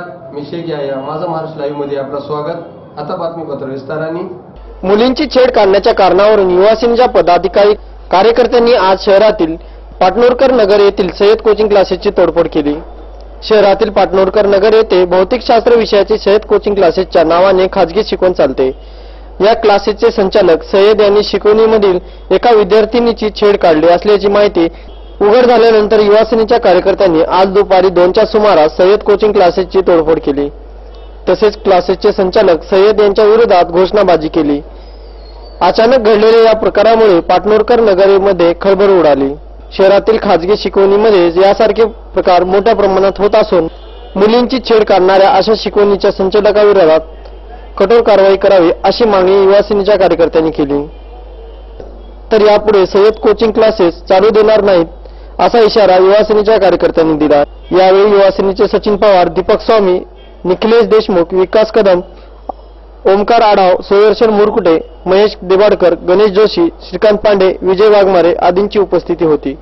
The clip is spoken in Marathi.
शेख या या माझा महाराष्ट्र लाईव्हमध्ये आपलं स्वागत. आता बातमीपत्र विस्ताराने. मुलींची छेड काढण्याच्या कारणावरून युवासेनेच्या पदाधिकारी कार्यकर्त्यांनी आज शहरातील पाटणोरकर नगर येथील सय्यद कोचिंग क्लासेसची तोडफोड केली. शहरातील पाटणोरकर नगर येथे भौतिकशास्त्र विषयाचे सय्यद कोचिंग क्लासेसच्या नावाने खाजगी शिकवण चालते. या क्लासेसचे संचालक सय्यद यांनी शिकवणीमधील एका विद्यार्थिनीची छेड काढली असल्याची माहिती उघड झाल्यानंतर युवासेनेच्या कार्यकर्त्यांनी आज दुपारी दोनच्या सुमारास सय्यद कोचिंग क्लासेसची तोडफोड केली. तसेच क्लासेसचे संचालक सय्यद यांच्या विरोधात घोषणाबाजी केली. अचानक घडलेल्या या प्रकारामुळे पाटणोरकर नगरीमध्ये खळबळ उडाली. शहरातील खाजगी शिकवणीमध्ये यासारखे प्रकार मोठ्या प्रमाणात होत असून मुलींची छेड काढणाऱ्या अशा शिकवणीच्या संचालकाविरोधात कठोर कारवाई करावी अशी मागणी युवासेनेच्या कार्यकर्त्यांनी केली. तर यापुढे सय्यद कोचिंग क्लासेस चालू देणार नाहीत असा इशारा युवासेनेच्या कार्यकर्त्यांनी दिला. यावेळी युवासेनेचे सचिन पवार दीपक स्वामी निखिलेश देशमुख विकास कदम ओमकार आढाव सुदर्शन मुरकुटे महेश देबाडकर गणेश जोशी श्रीकांत पांडे विजय वाघमारे आदींची उपस्थिती होती.